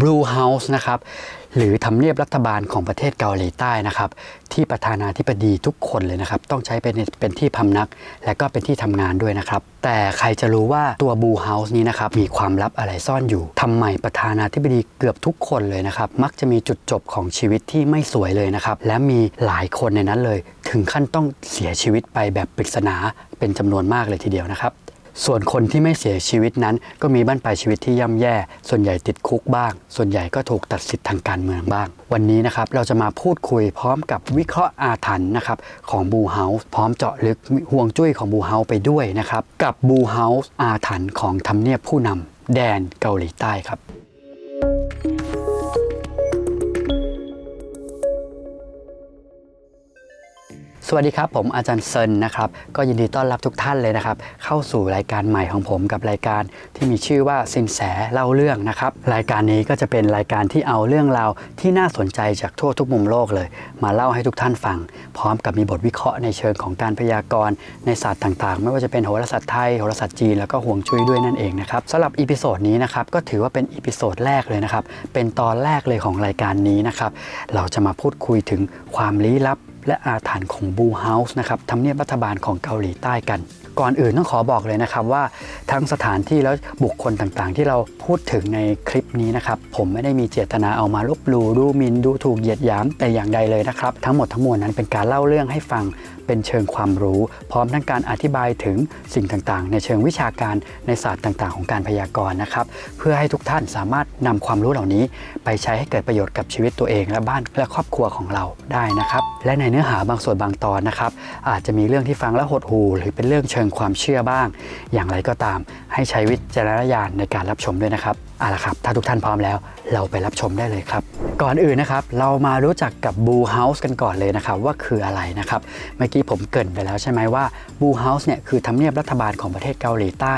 Blue House นะครับหรือทำเนียบรัฐบาลของประเทศเกาหลีใต้นะครับ ที่ประธานาธิบดีทุกคนเลยนะครับ ต้องใช้เป็นเป็นที่พำนัก และก็เป็นที่ทำงานด้วยนะครับ แต่ใครจะรู้ว่าตัว Blue House นี้นะครับ มีความลับอะไรซ่อนอยู่ทำไมประธานาธิบดีเกือบทุกคนเลยนะครับ มักจะมีจุดจบของชีวิตที่ไม่สวยเลยนะครับ และมีหลายคนในนั้นเลย ถึงขั้นต้องเสียชีวิตไปแบบปริศนาเป็นจำนวนมากเลยทีเดียวนะครับ ส่วนคนที่ไม่เสียชีวิตนั้น ก็มีบ้านปลายชีวิตที่ย่ำแย่ ส่วนใหญ่ติดคุกบ้าง ส่วนใหญ่ก็ถูกตัดสิทธิ์ทางการเมืองบ้าง วันนี้นะครับเราจะมาพูดคุยพร้อมกับวิเคราะห์อาถรรพ์นะครับของบูเฮาส์พร้อมเจาะลึกห่วงจุ้ยของบูเฮาส์ไปด้วยนะครับกับบูเฮาส์อาถรรพ์ของทำเนียบผู้นำแดนเกาหลีใต้ครับ สวัสดีครับ ผมอาจารย์เซินนะครับ ก็ยินดีต้อนรับทุกท่านเลยนะครับ เข้าสู่รายการใหม่ของผมกับรายการที่มีชื่อว่าสินแสเล่าเรื่องนะครับ รายการนี้ก็จะเป็นรายการที่เอาเรื่องราวที่น่าสนใจจากทั่วทุกมุมโลกเลย มาเล่าให้ทุกท่านฟัง พร้อมกับมีบทวิเคราะห์ในเชิงของการพยากรณ์ในศาสตร์ต่างๆ ไม่ว่าจะเป็นโหราศาสตร์ไทยโหราศาสตร์จีนแล้วก็ห่วงจุ้ยด้วยนั่นเองนะครับสำหรับอีพิโซดนี้นะครับก็ถือว่าเป็นอีพิโซดแรกเลยนะครับเป็นตอนแรกเลยของรายการนี้นะครับเราจะมาพูดคุยถึงความลี้ลับ และอาถรรพ์ของบูเฮาส์นะครับทำเนียบรัฐบาลของเกาหลีใต้กัน ก่อนอื่นต้องขอบอกเลยนะครับว่าทั้งสถานที่และบุคคลต่างๆ ที่เราพูดถึงในคลิปนี้นะครับ ผมไม่ได้มีเจตนาเอามาลบหลู่ดูหมินดูถูกเหยียดหยามแต่อย่างใดเลยนะครับ ทั้งหมดทั้งมวลนั้นเป็นการเล่าเรื่องให้ฟังเป็นเชิงความรู้ พร้อมทั้งการอธิบายถึงสิ่งต่างๆ ในเชิงวิชาการในศาสตร์ต่างๆ ของการพยากรณ์นะครับ เพื่อให้ทุกท่านสามารถนำความรู้เหล่านี้ ไปใช้ให้เกิดประโยชน์กับชีวิตตัวเองและบ้านและครอบครัวของเราได้นะครับ และในเนื้อหาบางส่วนบางตอนนะครับอาจจะมีเรื่องที่ฟังแล้วหดหูหรือเป็นเรื่องเชิงความเชื่อบ้าง อย่างไรก็ตาม ให้ใช้วิจารณญาณในการรับชมด้วยนะครับเอาละครับถ้าทุกท่านพร้อมแล้วเราไปรับชมได้เลยครับ ก่อนอื่นนะครับเรามารู้จักกับบูเฮาส์กันก่อนเลยนะครับว่าคืออะไรนะครับ เมื่อกี้ผมเกริ่นไปแล้วใช่ไหมว่าบูเฮาส์เนี่ยคือทำเนียบรัฐบาลของประเทศเกาหลีใต้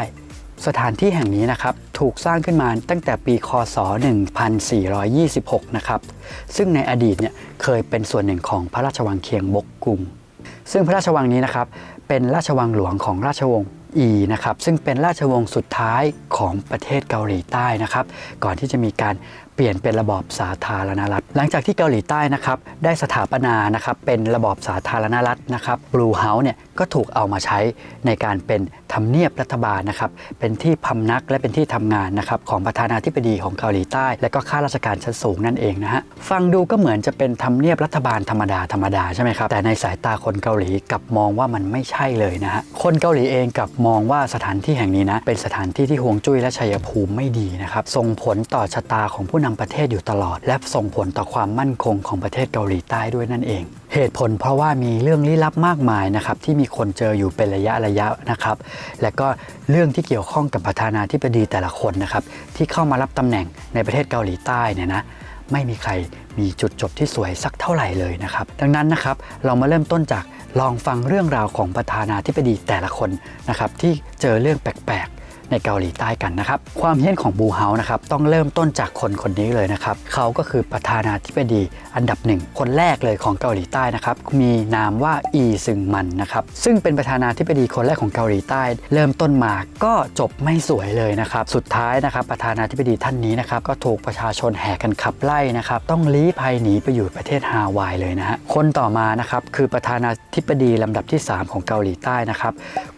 สถานที่แห่งนี้นะครับถูกสร้างขึ้นมาตั้งแต่ปีคศ 1426 นะครับ ซึ่งในอดีตเนี่ยเคยเป็นส่วนหนึ่งของพระราชวังเคียงบกกุง ซึ่งพระราชวังนี้นะครับ เป็นราชวังหลวงของราชวงศ์อีนะครับซึ่งเป็นราชวงศ์สุดท้ายของประเทศเกาหลีใต้นะครับ ก่อนที่จะมีการ เปลี่ยนเป็นระบอบสาธารณรัฐ หลังจากที่เกาหลีใต้นะครับได้สถาปนานะครับเป็นระบอบสาธารณรัฐนะครับบลูเฮาส์เนี่ยก็ถูกเอามาใช้ในการเป็นทำเนียบรัฐบาลนะครับเป็นที่พำนักและเป็นที่ทำงานนะครับของประธานาธิบดีของเกาหลีใต้ และก็ข้าราชการชั้นสูงนั่นเองนะฮะฟังดูก็เหมือนจะเป็นทำเนียบรัฐบาลธรรมดาธรรมดาใช่ไหมครับแต่ในสายตาคนเกาหลีกลับมองว่ามันไม่ใช่เลยนะฮะคนเกาหลีเองกลับมองว่าสถานที่แห่งนี้นะเป็นสถานที่ที่ห่วงจุ้ยและชัยภูมิไม่ดีนะครับส่งผลต่อชะตาของผู้นำประเทศอยู่ตลอด และส่งผลต่อความมั่นคงของประเทศเกาหลีใต้ด้วยนั่นเอง เหตุผลเพราะว่ามีเรื่องลี้ลับมากมายนะครับที่มีคนเจออยู่เป็นระยะระยะนะครับ และก็เรื่องที่เกี่ยวข้องกับประธานาธิบดีแต่ละคนนะครับที่เข้ามารับตำแหน่งในประเทศเกาหลีใต้เนี่ยนะไม่มีใครมีจุดจบที่สวยสักเท่าไหร่เลยนะครับ ดังนั้นนะครับเรามาเริ่มต้นจากลองฟังเรื่องราวของประธานาธิบดีแต่ละคนนะครับที่เจอเรื่องแปลก ในเกาหลีใต้กันนะครับ ความเฮี้ยนของบูเฮานะครับต้องเริ่มต้นจากคนคนนี้เลยนะครับ เขาก็คือประธานาธิบดีอันดับหนึ่งคนแรกเลยของเกาหลีใต้นะครับ มีนามว่าอีซึงมันนะครับ ซึ่งเป็นประธานาธิบดีคนแรกของเกาหลีใต้ เริ่มต้นมาก็จบไม่สวยเลยนะครับ สุดท้ายนะครับประธานาธิบดีท่านนี้นะครับก็ถูกประชาชนแห่กันขับไล่นะครับ ต้องลี้ภัยหนีไปอยู่ประเทศฮาวายเลยนะฮะ คนต่อมานะครับคือประธานาธิบดีลำดับที่ 3 ของเกาหลีใต้นะครับ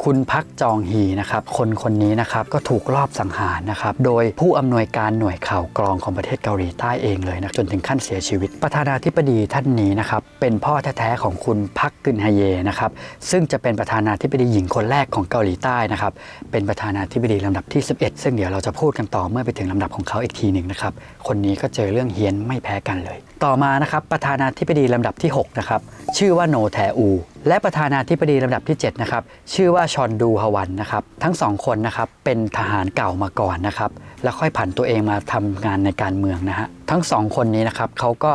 คุณพักจองฮีนะครับ คนคนนี้นะครับก็ถูกลอบสังหารนะครับโดยผู้อำนวยการหน่วยข่าวกรองของประเทศเกาหลีใต้เองเลยนะจนถึงขั้นเสียชีวิต ประธานาธิบดีท่านนี้นะครับเป็นพ่อแท้ๆของคุณพักกึนฮเยนะครับซึ่งจะเป็นประธานาธิบดีหญิงคนแรกของเกาหลีใต้นะครับเป็นประธานาธิบดีลำดับที่ 11 ซึ่งเดี๋ยวเราจะพูดกันต่อเมื่อไปถึงลำดับของเขาอีกทีหนึ่งนะครับคนนี้ก็เจอเรื่องเฮี้ยนไม่แพ้กันเลย ต่อมานะครับประธานาธิบดีลำดับที่6นะครับชื่อว่าโนแทอู และประธานาธิบดีลำดับที่7นะครับชื่อว่าชอนดูฮวันนะครับทั้งสองคนนะครับเป็นทหารเก่ามาก่อนนะครับแล้วค่อยผันตัวเองมาทำงานในการเมืองนะฮะทั้งสองคนนี้นะครับเขาก็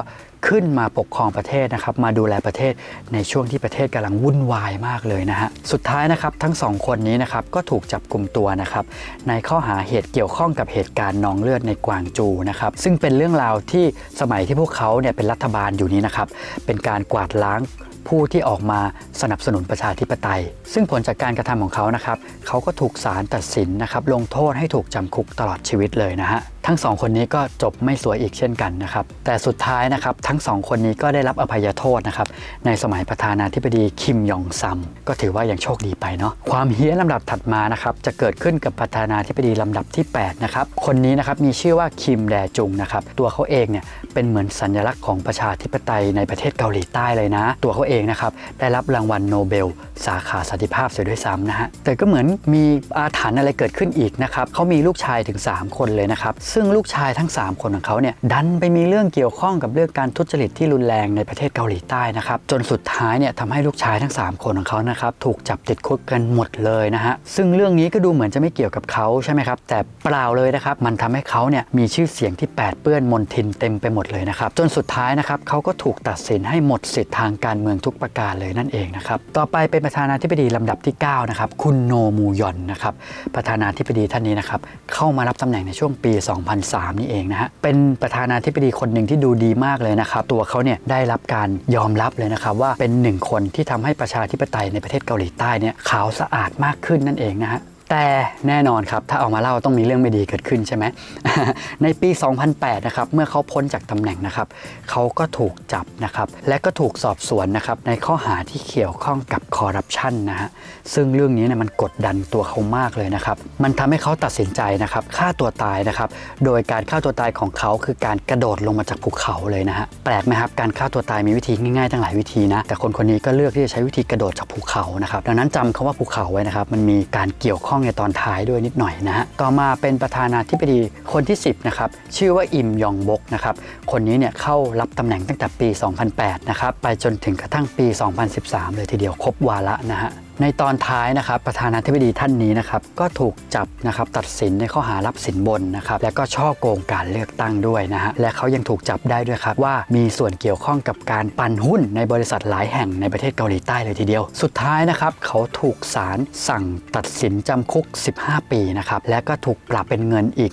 ขึ้นมาปกครองประเทศนะครับ มาดูแลประเทศในช่วงที่ประเทศกำลังวุ่นวายมากเลยนะฮะสุดท้ายนะครับทั้งสองคนนี้นะครับก็ถูกจับกลุ่มตัวนะครับในข้อหาเหตุเกี่ยวข้องกับเหตุการณ์นองเลือดในกวางจูนะครับซึ่งเป็นเรื่องราวที่สมัยที่พวกเขาเนี่ยเป็นรัฐบาลอยู่นี้นะครับเป็นการกวาดล้างผู้ที่ออกมาสนับสนุนประชาธิปไตย ซึ่งผลจากการกระทำของเขานะครับเขาก็ถูกศาลตัดสินนะครับลงโทษให้ถูกจำคุกตลอดชีวิตเลยนะฮะ ทั้งสองคนนี้ก็จบไม่สวยอีกเช่นกันนะครับ แต่สุดท้ายนะครับทั้งสองคนนี้ก็ได้รับอภัยโทษนะครับในสมัยประธานาธิบดีคิมยองซัม ก็ถือว่ายังโชคดีไปเนาะความเฮี้ยนลำดับถัดมานะครับจะเกิดขึ้นกับประธานาธิบดีลำดับที่8นะครับคนนี้นะครับมีชื่อว่าคิมแดจุงนะครับตัวเขาเองเนี่ยเป็นเหมือนสัญลักษณ์ของประชาธิปไตยในประเทศเกาหลีใต้เลยนะ ตัวเขาเองนะครับได้รับรางวัลโนเบล สาขาสันติภาพเสียด้วยซ้ำนะฮะแต่ก็เหมือนมีอาถรรพ์อะไรเกิดขึ้นอีกนะครับเขามีลูกชายถึง 3 คนเลยนะครับซึ่งลูกชายทั้ง 3 คนของเขาเนี่ยดันไปมีเรื่องเกี่ยวข้องกับเรื่องการทุจริตที่รุนแรงในประเทศเกาหลีใต้นะครับจนสุดท้ายเนี่ยทำให้ลูกชายทั้ง 3 คนของเขานะครับถูกจับติดคุกกันหมดเลยนะฮะซึ่งเรื่องนี้ก็ดูเหมือนจะไม่เกี่ยวกับเขาใช่ไหมครับแต่เปล่าเลยนะครับมันทำให้เขาเนี่ยมีชื่อเสียงที่แปดเปื้อนมนทินเต็มไปหมดเลยนะครับจนสุดท้ายนะครับเขาก็ถูกตัดสินให้หมดสิทธิ์ทางการเมืองทุกประการเลยนั่นเองนะครับต่อไปเป็นประธานาธิบดีลำดับที่9นะครับคุณโนมูยอนนะครับประธานาธิบดีท่านนี้นะครับเข้ามารับตำแหน่งในช่วงปี2003 นี่เองนะฮะ เป็นประธานาธิบดีคนหนึ่งที่ดูดีมากเลยนะครับ ตัวเขาเนี่ยได้รับการยอมรับเลยนะครับ ว่าเป็นหนึ่งคนที่ทำให้ประชาธิปไตยในประเทศเกาหลีใต้เนี่ยขาวสะอาดมากขึ้นนั่นเองนะฮะแต่แน่นอนครับ ถ้าเอามาเล่าต้องมีเรื่องไม่ดีเกิดขึ้นใช่ไหม ในปี 2008 นะครับ เมื่อเขาพ้นจากตำแหน่งนะครับ เขาก็ถูกจับนะครับ และก็ถูกสอบสวนนะครับ ในข้อหาที่เกี่ยวข้องกับคอร์รัปชันนะฮะซึ่งเรื่องนี้เนี่ยมันกดดันตัวเขามากเลยนะครับ มันทำให้เขาตัดสินใจนะครับฆ่าตัวตายนะครับ โดยการฆ่าตัวตายของเขาคือการกระโดดลงมาจากภูเขาเลยนะฮะ แปลกไหมครับ การฆ่าตัวตายมีวิธีง่ายๆตั้งหลายวิธีนะ แต่คนคนนี้ก็เลือกที่จะใช้วิธีกระโดดจากภูเขานะครับ ดังนั้นจำคาว่าภูเขาไว้นะครับ มันมีการเกี่ยวข้องในตอนท้ายด้วยนิดหน่อยนะฮะ ต่อมาเป็นประธานาธิบดีคนที่ 10นะครับ ชื่อว่าอิมยองบกนะครับ คนนี้เนี่ยเข้ารับตำแหน่งตั้งแต่ปี 2008 นะครับ ไปจนถึงกระทั่งปี 2013 เลยทีเดียว ครบวาระนะฮะในตอนท้ายนะครับประธานาธิบดีท่านนี้นะครับก็ถูกจับนะครับตัดสินในข้อหารับสินบนนะครับและก็ช่อโกงการเลือกตั้งด้วยนะฮะและเขายังถูกจับได้ด้วยครับว่ามีส่วนเกี่ยวข้องกับการปั่นหุ้นในบริษัทหลายแห่งในประเทศเกาหลีใต้เลยทีเดียว สุดท้ายนะครับเขาถูกศาลสั่งตัดสินจำคุก 15 ปีนะครับและก็ถูกปรับเป็นเงินอีก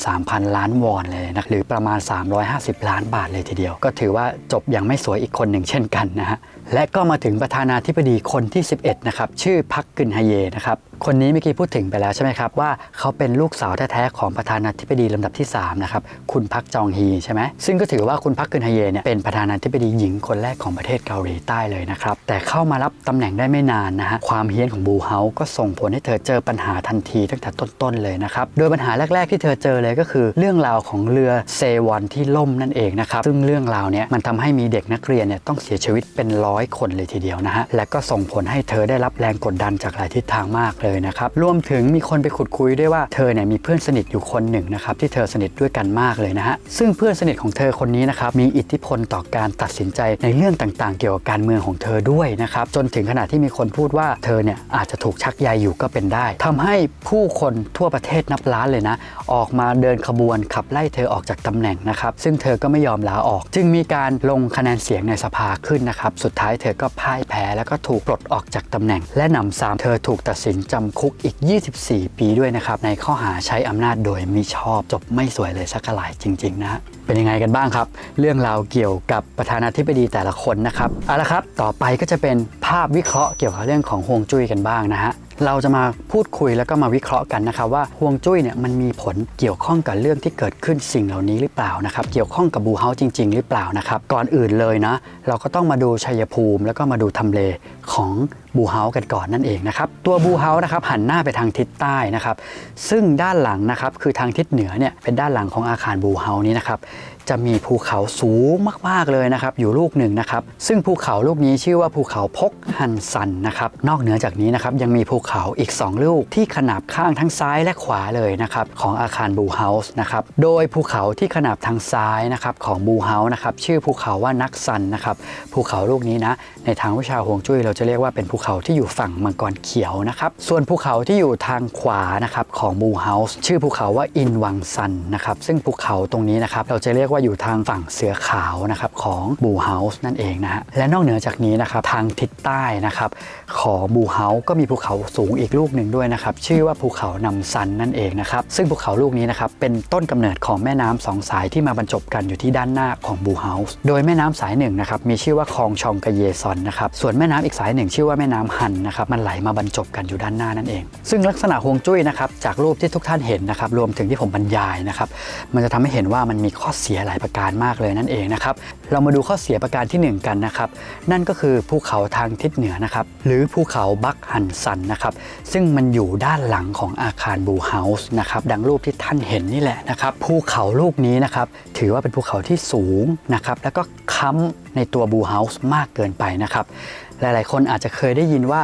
13,000 ล้านวอนเลยนะหรือประมาณ 350 ล้านบาทเลยทีเดียว ก็ถือว่าจบยังไม่สวยอีกคนหนึ่งเช่นกันนะฮะ และก็มาถึงประธานาธิบดีคนที่ 11 นะครับ ชื่อพักกึนฮเยนะครับคนนี้เมื่อกี้พูดถึงไปแล้วใช่ไหมครับว่าเขาเป็นลูกสาวแท้ๆของประธานาธิบดีลำดับที่3นะครับคุณพักจองฮีใช่ไหมซึ่งก็ถือว่าคุณพักกึนฮเยเนี่ยเป็นประธานาธิบดีหญิงคนแรกของประเทศเกาหลีใต้เลยนะครับแต่เข้ามารับตำแหน่งได้ไม่นานนะฮะความเฮี้ยนของบูเฮาก็ส่งผลให้เธอเจอปัญหาทันทีตั้งแต่ต้นๆเลยนะครับโดยปัญหาแรก ๆที่เธอเจอเลยก็คือ เรื่องราวของเรือเซวอนที่ล่มนั่นเองนะครับซึ่งเรื่องราวเนี้ยมันทำให้มีเด็กนักเรียนเนี่ยต้องเสียชีวิตเป็นร้อยคนเลยทีเดียวนะฮะและก็ส่งผลให้เธอได้รับแรงกดดันจากหลายทิศทางมากเลยนะครับรวมถึงมีคนไปขุดคุยด้วยว่าเธอเนี่ยมีเพื่อนสนิทอยู่คนหนึ่งนะครับที่เธอสนิทด้วยกันมากเลยนะฮะซึ่งเพื่อนสนิทของเธอคนนี้นะครับมีอิทธิพลต่อการตัดสินใจในเรื่องต่างๆ เกี่ยวกับการเมืองของเธอด้วยนะครับจนถึงขนาดที่มีคนพูดว่าเธอเนี่ยอาจจะถูกชักใยอยู่ก็เป็นได้ทำให้ผู้คนทั่วประเทศนับล้านเลยนะออกมาเดินขบวนขับไล่เธอออกจากตำแหน่งนะครับซึ่งเธอก็ไม่ยอมลาออก จึงมีการลงคะแนนเสียงในสภาขึ้นนะครับสุดท้ายเธอก็พ่ายแพ้แล้วก็ถูกปลดออกจากตำแหน่ง และนำซ้ำเธอถูกตัดสินจจำคุกอีก 24 ปีด้วยนะครับ ในข้อหาใช้อำนาจโดยมิชอบจบไม่สวยเลยสักหลายจริง ๆ นะเป็นยังไงกันบ้างครับ เรื่องราวเกี่ยวกับประธานาธิบดีแต่ละคนนะครับเอาละครับ ต่อไปก็จะเป็นภาพวิเคราะห์เกี่ยวกับเรื่องของฮวงจุ้ยกันบ้างนะฮะเราจะมาพูดคุยแล้วก็มาวิเคราะห์กันนะครับว่าฮวงจุ้ยเนี่ยมันมีผลเกี่ยวข้องกับเรื่องที่เกิดขึ้นสิ่งเหล่านี้หรือเปล่านะครับเกี่ยวข้องกับบูเฮาจริง ๆ หรือเปล่านะครับก่อนอื่นเลยนะ เราก็ต้องมาดูชัยภูมิ แล้วก็มาดูทำเลของ บูเฮากันก่อนนั่นเองนะครับ ตัวบูเฮานะครับหันหน้าไปทางทิศใต้นะครับ ซึ่งด้านหลังนะครับคือทางทิศเหนือเนี่ยเป็นด้านหลังของอาคารบูเฮานี้นะครับจะมีภูเขาสูงมาก ๆ เลยนะครับ อยู่ลูกหนึ่งนะครับ ซึ่งภูเขาลูกนี้ชื่อว่าภูเขาพกฮันซันนะครับ นอกเหนือจากนี้นะครับยังมีภูเขาอีก 2 ลูกที่ขนาบข้างทั้งซ้ายและขวาเลยนะครับของอาคารบูเฮาส์นะครับ โดยภูเขาที่ขนาบทางซ้ายนะครับของบูเฮาส์นะครับชื่อภูเขาว่านักซันนะครับ ภูเขาลูกนี้นะในทางวิชาฮวงจุ้ยเราจะเรียกว่าเป็นภูเขาที่อยู่ฝั่งมังกรเขียวนะครับ ส่วนภูเขาที่อยู่ทางขวานะครับของบูเฮาส์ชื่อภูเขาว่าอินวังซันนะครับซึ่งภูเขาตรงนี้นะครับเราจะเรียกว่าอยู่ทางฝั่งเสือขาวนะครับของบูเฮาส์นั่นเองนะฮะและนอกเหนือจากนี้นะครับทางทิศใต้นะครับของบูเฮาส์ก็มีภูเขาสูงอีกลูกหนึ่งด้วยนะครับชื่อว่าภูเขานำซันนั่นเองนะครับซึ่งภูเขาลูกนี้นะครับเป็นต้นกำเนิดของแม่น้ำสองสายที่มาบรรจบกันอยู่ที่ด้านหน้าของบูเฮาส์โดยแม่น้ำสายหนึ่งนะครับมีชื่อว่าคลองชองกะเยซอนนะครับส่วนแม่น้ำอีกสายหนึ่งชื่อว่าแม่น้ำน้ำฮันนะครับมันไหลมาบรรจบกันอยู่ด้านหน้านั่นเอง ซึ่งลักษณะฮวงจุ้ยนะครับจากรูปที่ทุกท่านเห็นนะครับรวมถึงที่ผมบรรยายนะครับมันจะทำให้เห็นว่ามันมีข้อเสียหลายประการมากเลยนั่นเองนะครับเรามาดูข้อเสียประการที่หนึ่งกันนะครับนั่นก็คือภูเขาทางทิศเหนือนะครับหรือภูเขาบักฮันซันนะครับซึ่งมันอยู่ด้านหลังของอาคารบูเฮาส์นะครับดังรูปที่ท่านเห็นนี่แหละนะครับภูเขาลูกนี้นะครับถือว่าเป็นภูเขาที่สูงนะครับแล้วก็ ค้ำในตัวบูเฮาส์มากเกินไปนะครับ หลายๆ คนอาจจะเคยได้ยินว่า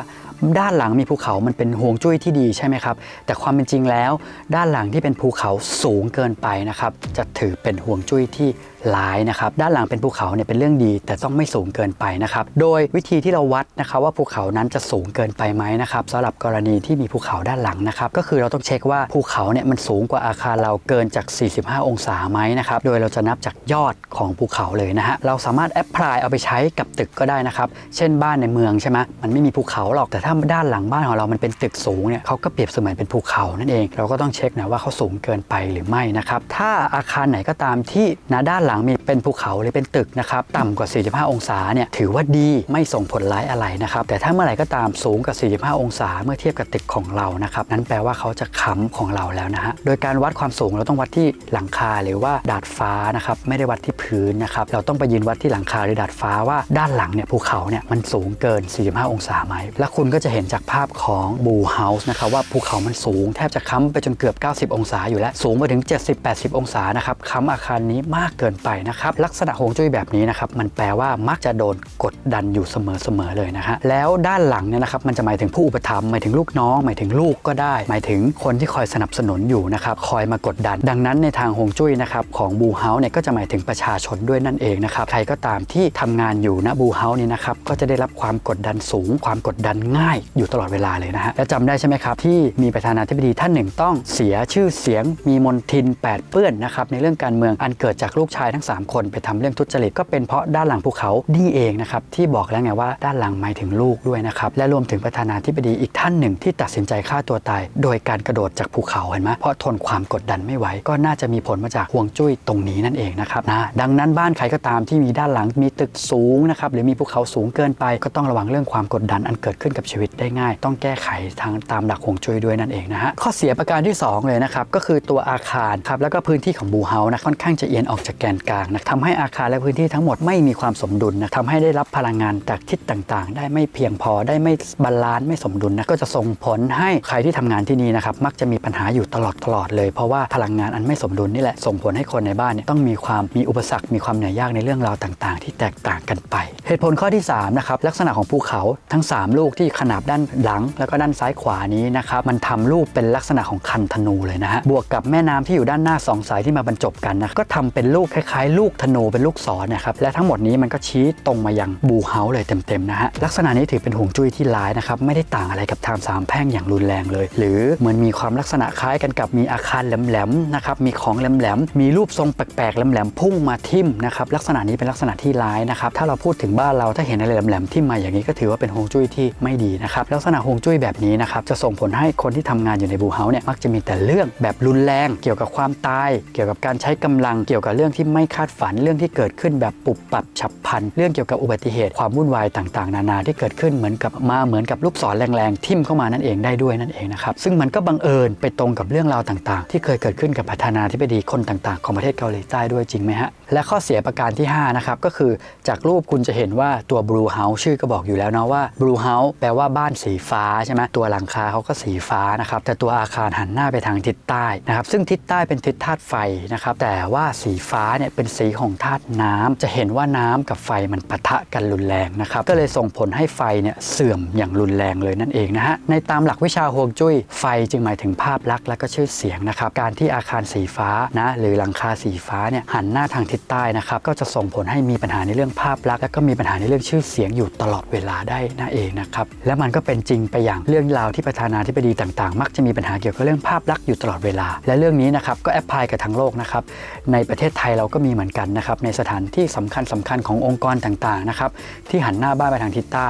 ด้านหลังมีภูเขามันเป็นห่วงจุ้ยที่ดีใช่ไหมครับ แต่ความเป็นจริงแล้ว ด้านหลังที่เป็นภูเขาสูงเกินไปนะครับ จะถือเป็นห่วงจุ้ยที่ ร้ายนะครับด้านหลังเป็นภูเขาเนี่ยเป็นเรื่องดี แต่ต้องไม่สูงเกินไปนะครับโดยวิธีที่เราวัดนะครับว่าภูเขานั้นจะสูงเกินไปไหมนะครับสำหรับกรณีที่มีภูเขาด้านหลังนะครับก็คือเราต้องเช็คว่าภูเขาเนี่ยมันสูงกว่าอาคารเราเกินจาก 45 องศาไหมนะครับโดยเราจะนับจากยอดของภูเขาเลยนะฮะเราสามารถแอพพลายเอาไปใช้กับตึกก็ได้นะครับเช่นบ้านในเมืองใช่ไหมมันไม่มีภูเขาหรอกแต่ถ้าด้านหลังบ้านของเรามันเป็นตึกสูงเนี่ยเขาก็เปรียบเสมือนเป็นภูเขานั่นเอง เราก็ต้องเช็คนะว่าเขาสูงเกินไปหรือไม่นะครับถ้าอาคารไหนก็ตามที่นะด้านหลังมีเป็นภูเขาหรือเป็นตึกนะครับต่ำกว่า 45 องศาเนี่ยถือว่าดีไม่ส่งผลร้ายอะไรนะครับแต่ถ้าเมื่อไหร่ก็ตามสูงกว่า 45 องศา เมื่อเทียบกับตึกของเรานะครับนั้นแปลว่าเขาจะค้ำของเราแล้วนะฮะโดยการวัดความสูงเราต้องวัดที่หลังคาหรือว่าดาดฟ้านะครับไม่ได้วัดที่พื้นนะครับเราต้องไปยืนวัดที่หลังคาหรือดาดฟ้าว่าด้านหลังเนี่ยภูเขาเนี่ยมันสูงเกิน 45 องศาไหมและคุณก็จะเห็นจากภาพของบูเฮาส์นะครับว่าภูเขามันสูงแทบจะค้ำไปจนเกือบ 90 องศาอยู่แล้วสูงไปถึง 70-80 องศานะครับค้ำอาคารนี้มากเกินไปนะครับลักษณะฮวงจุ้ยแบบนี้นะครับมันแปลว่ามักจะโดนกดดันอยู่เสมอๆเลยนะฮะแล้วด้านหลังเนี่ยนะครับมันจะหมายถึงผู้อุปถัมภ์หมายถึงลูกน้อง หมายถึงลูกก็ได้ หมายถึงคนที่คอยสนับสนุนอยู่นะครับคอยมากดดัน ดังนั้นในทางฮวงจุ้ยนะครับของบูเฮาเนี่ยก็จะหมายถึงประชาชนด้วยนั่นเองนะครับใครก็ตามที่ทำงานอยู่ณบูเฮาส์นี่ยนะครับก็จะได้รับความกดดันสูง ความกดดันง่ายอยู่ตลอดเวลาเลยนะฮะและจำได้ใช่ไหมครับที่มีประธานาธิบดีท่านหนึ่งต้องเสียชื่อเสียง มีมนทินแปดเปื้อนนะครับในเรื่องการเมืองอันเกิดจากลูกชายทั้งสามคนไปทำเรื่องทุจริตก็เป็นเพราะด้านหลังภูเขานี่เองนะครับที่บอกแล้วไงว่าด้านหลังหมายถึงลูกด้วยนะครับและรวมถึงประธานาธิบดีอีกท่านหนึ่งที่ตัดสินใจฆ่าตัวตาย โดยการกระโดดจากภูเขาเห็นไหมเพราะทนความกดดันไม่ไหวก็น่าจะมีผลมาจากห่วงจุ้ยตรงนี้นั่นเองนะครับนะดังนั้นบ้านใครก็ตามที่มีด้านหลังมีตึกสูงนะครับหรือมีภูเขาสูงเกินไป ก็ต้องระวังเรื่องความกดดันอันเกิดขึ้นกับชีวิตได้ง่าย ต้องแก้ไขทางตามหลักห่วงจุ้ยด้วยนั่นเองนะฮะข้อเสียประการที่สองเลยนะครับก็คือตัวอาคารครับแล้วก็พื้นที่ของบูเฮาส์นะค่อนข้างจะเอียงออกจากแกนกลางนะทำให้อาคารและพื้นที่ทั้งหมดไม่มีความสมดุลนะทำให้ได้รับพลังงานจากทิศต่างๆ ได้ไม่เพียงพอได้ไม่บาลานซ์ไม่สมดุลนะก็จะส่งผลให้ใครที่ทำงานที่นี่นะครับมักจะมีปัญหาอยู่ตลอดตลอดเลย เพราะว่าพลังงานอันไม่สมดุลนี่แหละส่งผลให้คนในบ้านเนี่ยต้องมีความมีอุปสรรคมีความเหนื่อยยากในเรื่องราวต่าง ๆ ที่แตกต่างกันไป เหตุผลข้อที่3นะครับลักษณะของภูเขาทั้ง 3 ลูกที่ขนาบด้านหลัง แล้วก็ด้านซ้ายขวานี้นะครับมันทำรูปเป็นลักษณะของคันธนูเลยนะฮะบวกกับแม่น้ำที่อยู่ด้านหน้าสองสายที่มาบรรจบกันนะก็ทำเป็นลูกคล้ายๆ ลูกธนูเป็นลูกศรนะครับและทั้งหมดนี้มันก็ชี้ตรงมายังบูเฮาเลยเต็มๆนะฮะลักษณะนี้ถือเป็นห่วงจุ้ยที่ร้ายนะครับไม่ได้ต่างอะไรกับทางสามแพ่งอย่างรุนแรงเลย หรือเหมือนมีความลักษณะคล้ายกันกับมีอาคารแหลมๆนะครับมีของแหลมๆมีรูปทรงแปลกๆแหลมๆพุ่งมาทิ่มนะครับลักษณะนี้เป็นลักษณะที่ร้ายนะครับถ้าเราพูดถึงบ้านเราถ้าเห็นอะไรแหลมๆทิ่มาอย่างนี้ก็ถือว่าเป็นฮวงจุ้ยที่ไม่ดีนะครับลักษณะฮวงจุ้ยแบบนี้นะครับจะส่งผลให้คนที่ทำงานอยู่ในบูเฮาเนี่ยมักจะมีแต่เรื่องแบบรุนแรง เกี่ยวกับความตาย เกี่ยวกับการใช้กำลังเกี่ยวกับเรื่องที่ไม่คาดฝันเรื่องที่เกิดขึ้นแบบปุบปับฉับพลัน เรื่องเกี่ยวกับอุบัติเหตุความวุ่นวายต่างๆ นานาที่เกิดขึ้นเหมือนกับมาเหมือนกับลูกศรแรงๆทิ่มเข้ามานั่นเองได้ด้วยนั่นเองนะครับซึ่งมันก็บังเอิญไปตรงกับเรื่องราวต่างๆ ที่เคยเกิดขึ้นกับประธานาธิบดีคนต่างๆ ของประเทศเกาหลีใต้ด้วยจริงไหมฮะ และข้อเสียประการที่ 5 นะครับ ก็คือจากรูปคุณจะเห็นว่าตัว Blue House ชื่อก็บอกอยู่แล้วเนาะว่า Blue House แปลว่าบ้านสีฟ้าใช่ไหมตัวหลังคาเขาก็สีฟ้านะครับ แต่ตัวอาคารหันหน้าไปทางทิศใต้นะครับ ซึ่งทิศใต้เป็นทิศธาตุไฟนะครับ แต่ว่าสีฟ้าเนี่ยเป็นสีของธาตุน้ำจะเห็นว่าน้ำกับไฟมันปะทะกันรุนแรงนะครับ ก็เลยส่งผลให้ไฟเนี่ยเสื่อมอย่างรุนแรงเลยนั่นเองนะฮะ ในตามหลักวิชาฮวงจุ้ยไฟจึงหมายถึงภาพลักษณ์และก็ชื่อเสียงนะครับ การที่อาคารสีฟ้านะหรือหลังคาสีฟ้าเนี่ยหันหน้าทางทิศใต้นะครับก็จะส่งผลให้มีปัญหาในเรื่องภาพลักษณ์และก็มีปัญหาในเรื่องชื่อเสียงอยู่ตลอดเวลาได้นั่นเองนะครับและมันก็เป็นจริงไปอย่างเรื่องราวที่ประธานาธิบดีต่างๆ มักจะมีปัญหาเกี่ยวกับเรื่องภาพลักษณ์อยู่ตลอดเวลา และเรื่องนี้นะครับก็แอพพลายกับทั้งโลกนะครับในประเทศไทยเราก็มีเหมือนกันนะครับในสถานที่สำคัญสำคัญขององค์กรต่างๆนะครับที่หันหน้าบ้านไปทางทิศใต้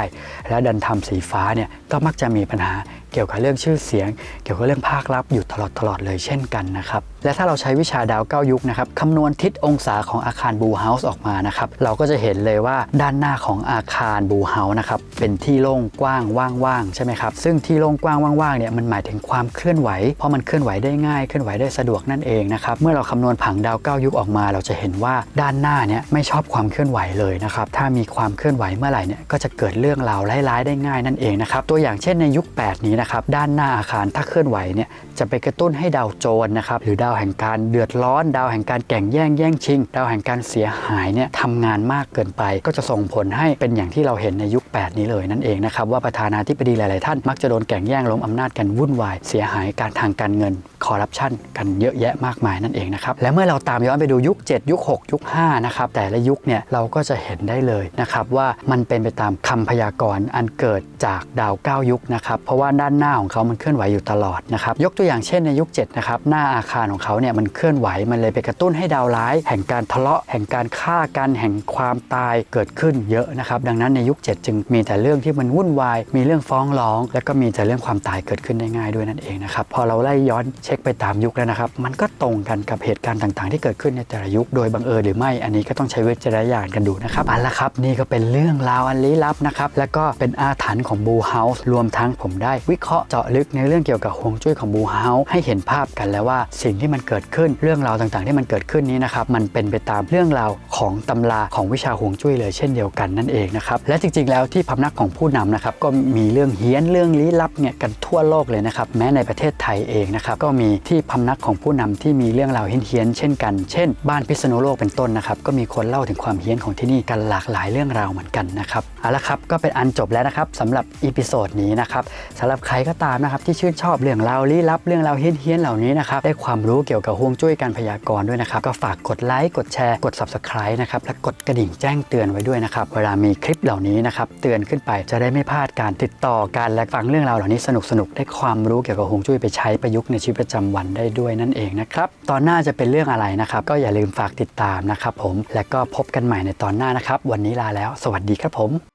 และดันทำสีฟ้าเนี่ยก็มักจะมีปัญหาเกี่ยวกับเรื่องชื่อเสียง เกี่ยวกับเรื่องภาคลับอยู่ตลอดตลอดเลยเช่นกันนะครับและถ้าเราใช้วิชาดาวเก้ายุคนะครับคำนวณทิศองศาของอาคารบูเฮาส์ออกมานะครับเราก็จะเห็นเลยว่าด้านหน้าของอาคารบูเฮาส์นะครับเป็นที่โล่งกว้างว่างๆใช่ไหมครับซึ่งที่โล่งกว้างว่างๆเนี่ยมันหมายถึงความเคลื่อนไหว เพราะมันเคลื่อนไหวได้ง่ายเคลื่อนไหวได้สะดวกนั่นเองนะครับเมื่อเราคำนวณผังดาวเก้ายุคออกมา เราจะเห็นว่าด้านหน้าเนี่ยไม่ชอบความเคลื่อนไหวเลยนะครับถ้ามีความเคลื่อนไหวเมื่อไหร่เนี่ยก็จะเกิดเรื่องราวร้ายๆได้ง่ายนั่นเองนะครับตัวอย่างเช่นในยุค 8 นี้นะครับด้านหน้าอาคารถ้าเคลื่อนไหวเนี่ย จะไปกระตุ้นให้ดาวโจรนะครับหรือดาวแห่งการเดือดร้อน ดาวแห่งการแข่งแย่งแย่งชิง ดาวแห่งการเสียหายเนี่ยทำงานมากเกินไป ก็จะส่งผลให้เป็นอย่างที่เราเห็นในยุค 8 นี้เลยนั่นเองนะครับว่าประธานาธิบดีหลาย ๆ ท่านมักจะโดนแข่งแย่งล้มอำนาจกันวุ่นวายเสียหายการทางการเงินคอร์รัปชันกันเยอะแยะมากมายนั่นเองนะครับและเมื่อเราตามย้อนไปดูยุค 7 ยุค 6 ยุค 5 นะครับแต่ละยุคเนี่ยเราก็จะเห็นได้เลยนะครับว่ามันเป็นไปตามคำพยากรณ์อันเกิดจากดาว 9 ยุคนะครับเพราะว่าด้านหน้าของเขามันเคลื่อนไหวอยู่ตลอดนะครับยกตัวอย่างเช่นในยุค7นะครับหน้าอาคารของเขาเนี่ยมันเคลื่อนไหวมันเลยไปกระตุ้นให้ดาวร้าย แห่งการทะเลาะแห่งการฆ่ากันแห่งความตายเกิดขึ้นเยอะนะครับดังนั้นในยุค 7 จึงมีแต่เรื่องที่มันวุ่นวาย มีเรื่องฟ้องร้อง แล้วก็มีแต่เรื่องความตายเกิดขึ้นได้ง่ายด้วยนั่นเองนะครับพอเราไล่ย้อนเช็คไปตามยุคแล้วนะครับมันก็ตรงกันกับเหตุการณ์ต่างๆ ที่เกิดขึ้นในแต่ละยุคโดยบังเอิญหรือไม่อันนี้ก็ต้องใช้วิจารณญาณกันดูนะครับเอาละครับนี่ก็เป็นเรื่องราวอันลี้ลับนะครับแล้วก็เป็นอาถรรพ์ของบูเฮาส์รวมทั้งผมได้วิเคราะห์เจาะลึกในเรื่องเกี่ยวกับฮวงจุ้ยของบูเฮาส์ให้เห็นภาพกันแล้วว่าสิ่งที่มันเกิดขึ้นเรื่องราวต่างๆ ที่มันเกิดขึ้นนี้นะครับมันเป็นไปตามเรื่องราวของตำราของวิชาฮวงจุ้ยเลยเช่นเดียวกันนั่นเองนะครับและจริงๆ แล้วที่พำนักของผู้นำนะครับก็มีเรื่องเฮี้ยนเรื่องลี้ลับเนี่ยกันทั่วโลกเลยนะครับแม้ในประเทศไทยเองนะครับก็มีที่พำนักของผู้นำที่มีเรื่องราวเฮี้ยนๆเช่นกัน เช่น บ้านพิษณุโลกเป็นต้นนะครับก็มีคนเล่าถึงความเฮี้ยนของที่นี่กันหลากหลายเรื่องราวเหมือนกันนะครับเอาละครับก็เป็นอันจบแล้วนะครับสำหรับอีพิโซดนี้นะครับสำหรับใครก็ตามนะครับที่ชื่นชอบเรื่องราวลี้ลับเรื่องราวเฮี้ยนๆเหล่านี้นะครับได้ความรู้เกี่ยวกับฮวงจุ้ยการพยากรณ์ด้วยนะครับก็ฝากกดไลค์กดแชร์กด subscribe นะครับและกดกระดิ่งแจ้งเตือนไว้ด้วยนะครับเวลามีคลิปเหล่านี้นะครับเตือนขึ้นไปจะได้ไม่พลาดการติดต่อกันและฟังเรื่องราวเหล่านี้สนุกๆได้ความรู้เกี่ยวกับฮวงจุ้ยไปใช้ประยุกต์ในชีวิตประจำวันได้ด้วยนั่นเองนะครับตอนหน้าจะเป็นเรื่องอะไรนะครับก็อย่าลืมฝากติดตามนะครับผมและก็พบกันใหม่ในตอนหน้านะครับ วันนี้ลาแล้ว สวัสดีครับผม